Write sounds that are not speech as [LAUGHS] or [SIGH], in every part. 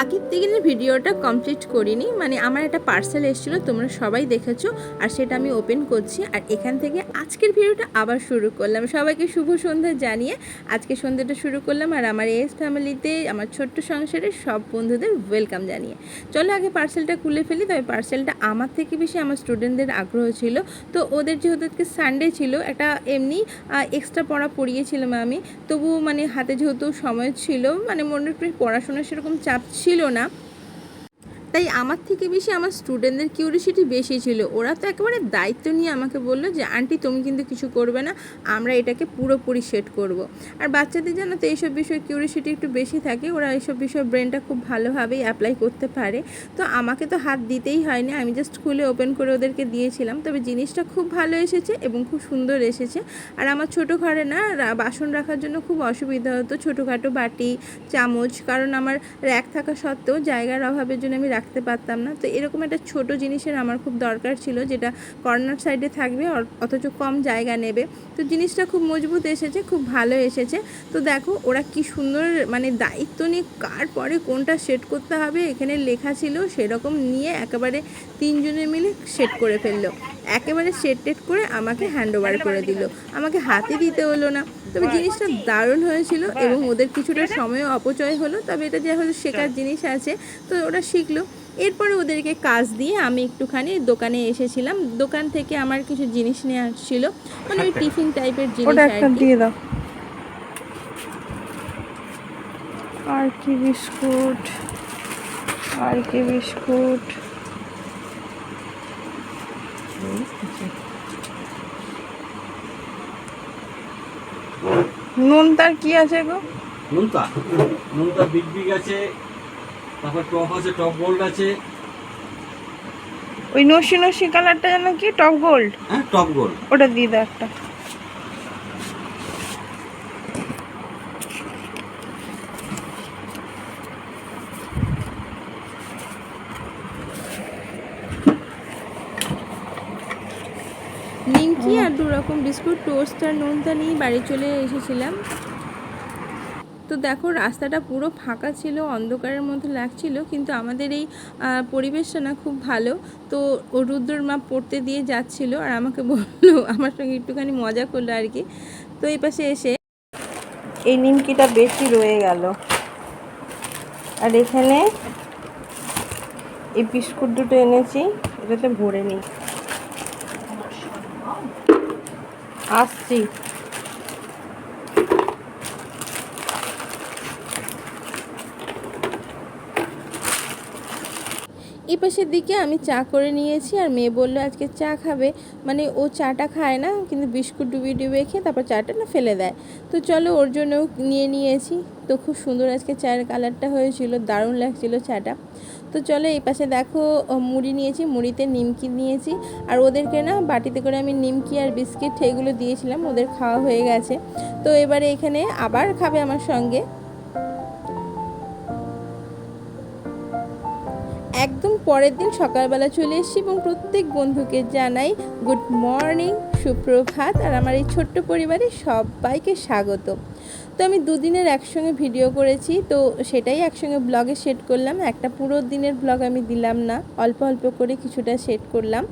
আগের দিনের ভিডিওটা কমপ্লিট করিনি। মানে আমার একটা পার্সেল এসেছিল, তোমরা সবাই দেখেছ, আর সেটা আমি ওপেন করছি। আর এখান থেকে আজকের ভিডিওটা আবার শুরু করলাম। সবাইকে শুভ সন্ধ্যা জানিয়ে আজকে সন্ধ্যাটা শুরু করলাম। আর আমার এস ফ্যামিলিতে আমার ছোট্ট সংসারের সব বন্ধুদের ওয়েলকাম জানিয়ে। চলো আগে পার্সেলটা খুলে ফেলি। তবে পার্সেলটা আমার থেকে বেশি আমার স্টুডেন্টদের আগ্রহ ছিল। তো ওদের যেহেতু আজকে সানডে ছিল, একটা এমনি এক্সট্রা পড়া পড়িয়েছিলাম আমি। তবু মানে হাতে যেহেতু সময় ছিল মানে মনে পড়াশোনার সেরকম চাপ ছিল না। তাই আমার থেকে বেশি আমার স্টুডেন্টদের কিউরিসিটি বেশি ছিল। ওরা তো একেবারে দায়িত্ব নিয়ে আমাকে বলল যে আন্টি তুমি কিন্তু কিছু করবে না, আমরা এটাকে পুরোপুরি সেট করব। আর বাচ্চাদের জানো তো এইসব বিষয়ে কিউরিসিটি একটু বেশি থাকে। ওরা এইসব বিষয়ে ব্রেনটা খুব ভালোভাবেই অ্যাপ্লাই করতে পারে। তো আমাকে তো হাত দিতেই হয়নি। আমি জাস্ট খুলে ওপেন করে ওদেরকে দিয়েছিলাম। তবে জিনিসটা খুব ভালো এসেছে এবং খুব সুন্দর এসেছে। আর আমার ছোটো ঘরে না বাসন রাখার জন্য খুব অসুবিধা হতো। ছোটোখাটো বাটি, চামচ, কারণ আমার র্যাক থাকা সত্ত্বেও জায়গার অভাবের জন্য আমি রাখতে পারতাম না। তো এরকম একটা ছোট জিনিসের আমার খুব দরকার ছিল যেটা কর্নার সাইডে থাকবে অথচ কম জায়গা নেবে। তো জিনিসটা খুব মজবুত এসেছে, খুব ভালো এসেছে। তো দেখো ওরা কি সুন্দর মানে দায়িত্ব নিয়ে কার পরে কোনটা সেট করতে হবে, এখানে লেখা ছিল সেরকম নিয়ে একেবারে তিনজনে মিলে সেট করে ফেলল। একেবারে সেট টেট করে আমাকে হ্যান্ড ওভার করে দিল। আমাকে হাতে দিতে হলো না। তবে জিনিসটা দারুণ হয়েছিল এবং ওদের কিছুটা সময় অপচয় হলো তবে এটা যে হলো শেখার জিনিস আছে তো ওরা শিখলো। এরপরে ওদেরকে কাজ দিয়ে আমি একটুখানি দোকানে এসেছিলাম। দোকান থেকে আমার কিছু জিনিস নিয়ে আসছিল মানে ওই টিফিন টাইপের জিনিস আর কি। দিয়ে দাও। আর কি বিস্কুট আর কি বিস্কুট। নুন তার কি আছে গো? নুনতা নুনতা বিগ বিগ আছে তারপর টপ আছে টপ গোল্ড আছে। ওই নসি নসি কালারটা যেন কি? Top gold? হ্যাঁ টপ গোল্ড। ওটা দিয়ে দাও একটা। নিমকি আর দু রকম বিস্কুট টোস্ট আর নোনতা নিয়ে বাড়ি চলে এসেছিলাম। তো দেখো রাস্তাটা পুরো ফাঁকা ছিল অন্ধকারের মধ্যে লাগছিল কিন্তু আমাদের এই পরিবেশটা না খুব ভালো। তো ও রুদ্রর মা পড়তে দিয়ে যাচ্ছিল আর আমাকে [LAUGHS] বলল আমার সঙ্গে একটুখানি মজা করল আর কি। তো এই পাশে এসে এই নিমকিটা বেশি রয়ে গেল। আর এখানে এই বিস্কুট দুটো এনেছি এটাতে ভরে নিই। আসছি এই পাশের দিকে আমি চা করে নিয়েছি আর মেয়ে বলল, আজকে চা খাবে। মানে ও চাটা খায় না, কিন্তু বিস্কুট ডুবিয়ে ডুবিয়ে খেয়ে তারপর চাটা না ফেলে দেয়। তো চলো ওর জন্যও নিয়ে নিয়েছি। তো খুব সুন্দর আজকে চায়ের কালারটা হয়েছিল, দারুণ লাগছিল চাটা। তো চলো এই পাশে দেখো মুড়ি নিয়েছি, মুড়িতে নিমকি নিয়েছি। আর ওদেরকে না বাটিতে করে আমি নিমকি আর বিস্কিট এগুলো দিয়েছিলাম, ওদের খাওয়া হয়ে গেছে। তো এবারে এখানে আবার খাবে আমার সঙ্গে। একদম পরের দিন সকালবেলা চলে এসেছি এবং প্রত্যেক বন্ধুকে জানাই গুড মর্নিং, সুপ্রভাত আর আমার এই ছোট্ট পরিবারে সবাইকে স্বাগত। তো আমি দুদিনের একসঙ্গে ভিডিও করেছি, তো সেটাই একসঙ্গে ব্লগে সেট করলাম। একটা পুরো দিনের ব্লগ আমি দিলাম না, অল্প অল্প করে কিছুটা সেট করলাম।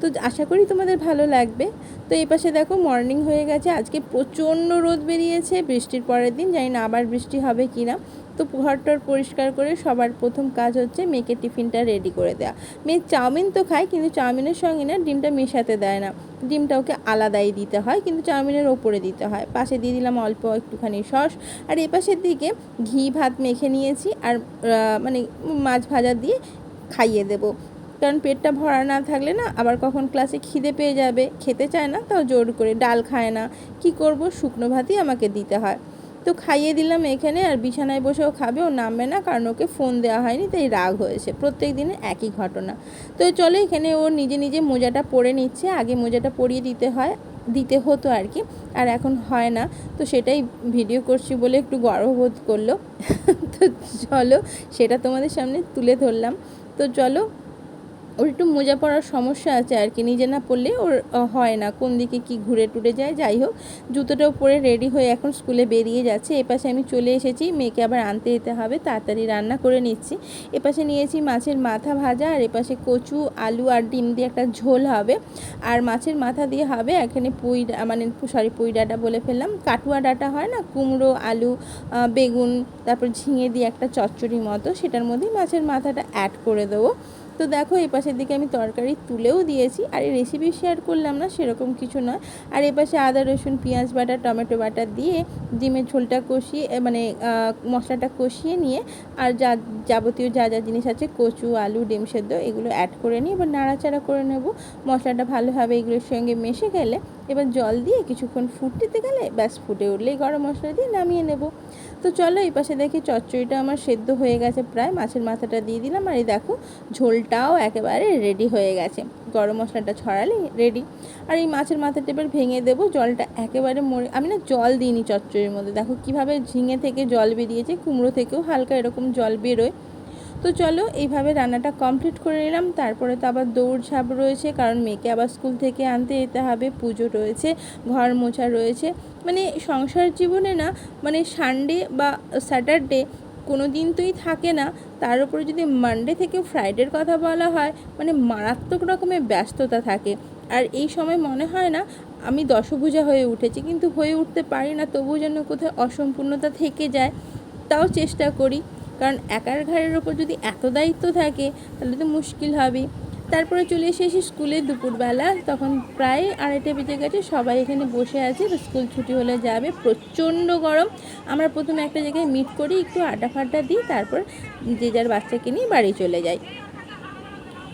তো আশা করি তোমাদের ভালো লাগবে। তো এই পাশে দেখো মর্নিং হয়ে গেছে, আজকে প্রচণ্ড রোদ বেরিয়েছে, বৃষ্টির পরের দিন, জানি না আবার বৃষ্টি হবে কি না তো ঘরটর পরিষ্কার করে সবার প্রথম কাজ হচ্ছে মেয়েকে টিফিনটা রেডি করে দেওয়া মেয়ে চাউমিন তো খায়, কিন্তু চাউমিনের সঙ্গে না ডিমটা মেশাতে দেয় না। ডিমটা ওকে আলাদাই দিতে হয়, কিন্তু চাউমিনের ওপরে দিতে হয়। পাশে দিয়ে দিলাম অল্প একটুখানি সস। আর এ পাশের দিকে ঘি, ভাত মেখে নিয়েছি আর মানে মাছ ভাজা দিয়ে খাইয়ে দেবো। কারণ পেটটা ভরা না থাকলে না আবার কখন ক্লাসে খিদে পেয়ে যাবে, খেতে চায় না, তাও জোর করে। ডাল খায় না। কি করব? শুকনো ভাতই আমাকে দিতে হয়। তো খাইয়ে দিলাম এখানে আর বিছানায় বসেও খাবে, ও নামবে না কারণ ওকে ফোন দেওয়া হয়নি, তাই রাগ হয়েছে। প্রত্যেক দিনের একই ঘটনা। তো চলো এখানে ও নিজে নিজে মোজাটা পরে নিচ্ছে, আগে মোজাটা পরিয়ে দিতে হয়, দিতে হতো আর কি, আর এখন হয় না। তো সেটাই ভিডিও করছি বলে একটু গর্ববোধ করল। [LAUGHS] তো চলো সেটা তোমাদের সামনে তুলে ধরলাম। তো চলো ওর একটু মোজা পরার সমস্যা আছে আর কি, নিজে না পড়লে ওর হয় না। কোন দিকে কি ঘুরে টুরে যায়, যাই হোক, জুতোটাও পরে রেডি হয়ে এখন স্কুলে বেরিয়ে যাচ্ছে। এপাশে আমি চলে এসেছি, মেয়েকে আবার আনতে যেতে হবে, তাড়াতাড়ি রান্না করে নিচ্ছি। এপাশে নিয়েছি মাছের মাথা ভাজা, আর এপাশে কচু, আলু আর ডিম দিয়ে একটা ঝোল হবে। আর মাছের মাথা দিয়ে হবে এখানে পুঁই মানে সরি পুঁই ডাঁটা বলে ফেললাম। কাটুয়া ডাঁটা হয় না, কুমড়ো, আলু বেগুন, তারপর ঝিঙে দিয়ে একটা চচ্চড়ি মতো, সেটার মধ্যেই মাছের মাথাটা অ্যাড করে দেবো। তো দেখো, এই পাশের দিকে আমি তরকারি তুলেও দিয়েছি, আর এই রেসিপি শেয়ার করলাম না, সেরকম কিছু নয়। আর এ পাশে আদা, রসুন, পেঁয়াজ বাটা, টমেটো বাটা দিয়ে ডিমের ঝোলটা কষিয়ে মানে মশলাটা কষিয়ে নিয়ে, আর যা, যাবতীয় যা যা জিনিস আছে, কচু, আলু, ডিম সেদ্ধ, এগুলো অ্যাড করে নিই এবার নাড়াচাড়া করে নেব। মশলাটা ভালোভাবে এগুলোর সঙ্গে মেশে গেলে এবার জল দিয়ে কিছুক্ষণ ফুটতে গেলে ব্যাস ফুটে উঠলেই গরম মশলা দিয়ে নামিয়ে নেব। তো চলো এই পাশে দেখি চচ্চড়িটা আমার সেদ্ধ হয়ে গেছে প্রায়। মাছের মাথাটা দিয়ে দিলাম আর এই দেখো ঝোলটাও একেবারে রেডি হয়ে গেছে। গরম মশলাটা ছড়ালে রেডি আর এই মাছের মাথাটা এবার ভেঙে দেবো। জলটা একেবারে মরে আমি না জল দিইনি চচ্চড়ির মধ্যে। দেখো কীভাবে ঝিঙে থেকে জল বেরিয়েছে, কুমড়ো থেকেও হালকা এরকম জল বেরোয়। তো চলো, এইভাবে রান্নাটা কমপ্লিট করে নিলাম। তারপরে তো আবার দৌড়ঝাঁপ রয়েছে, কারণ মেয়েকে আবার স্কুল থেকে আনতে যেতে হবে। পুজো রয়েছে, ঘর মোছা রয়েছে। মানে সংসার জীবনে না মানে সানডে বা স্যাটারডে কোনো দিন তোই থাকে না। তার উপরে যদি মানডে থেকে ফ্রাইডের কথা বলা হয় মানে মারাত্মক রকমের ব্যস্ততা থাকে। আর এই সময় মনে হয় না, আমি দশভুজা হয়ে উঠেছি, কিন্তু হয়ে উঠতে পারি না, তবুও যেন কোথায় অসম্পূর্ণতা থেকে যায়, তাও চেষ্টা করি। কারণ একার ঘাড়ের ওপর যদি এত দায়িত্ব থাকে, তাহলে তো মুশকিল হবে তারপরে চলে এসে এসে স্কুলে দুপুরবেলা, তখন প্রায় আড়াইটা বেজে গেছে, সবাই এখানে বসে আছে স্কুল ছুটি হলে যাবে, প্রচণ্ড গরম। আমরা প্রথমে একটা জায়গায় মিট করি, একটু আড্ডা ফাড্ডা দিই, তারপর যে যার বাচ্চাকে নিয়ে বাড়ি চলে যাই।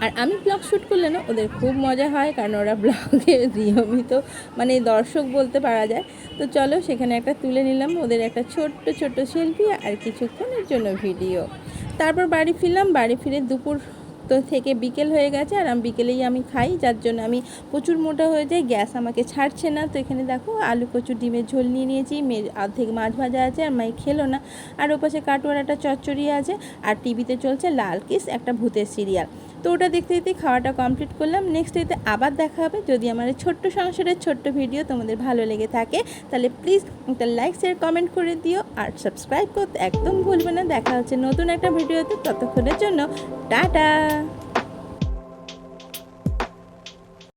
আর আমি ব্লগ শ্যুট করলে না ওদের খুব মজা হয়, কারণ ওরা ব্লগে নিয়মিত মানে দর্শক বলতে পারা যায়। তো চলো সেখানে একটা তুলে নিলাম ওদের একটা ছোট্ট ছোট্ট সেলফি আর কিছুক্ষণের জন্য ভিডিও তারপর বাড়ি ফিরলাম, বাড়ি ফিরে দুপুর তো থেকে বিকেল হয়ে গেছে আর আমি বিকেলেই আমি খাই, যার জন্য আমি প্রচুর মোটা হয়ে যাই, গ্যাস আমাকে ছাড়ছে না। তো এখানে দেখো আলু কচু, ডিমের ঝোল নিয়ে নিয়েছি মে- অর্ধেক মাছ ভাজা আছে আর মাই খেলো না। আর ওপাশে কাটোয়ার একটা চচ্চড়ি আছে আর টিভিতে চলছে লাল কিস, একটা ভূতের সিরিয়াল তো ওটা দেখতে দেখতে খাওয়াটা কমপ্লিট করলাম। নেক্সট ডেতে আবার দেখা হবে। যদি আমার ছোট্ট সংসারের ছোট্ট ভিডিও তোমাদের ভালো লেগে থাকে, তাহলে প্লিজ একটা লাইক শেয়ার কমেন্ট করে দিও। আর সাবস্ক্রাইব করতে একদম ভুলবে না। দেখা হচ্ছে নতুন একটা ভিডিওতে ততক্ষণের জন্য, টাটা!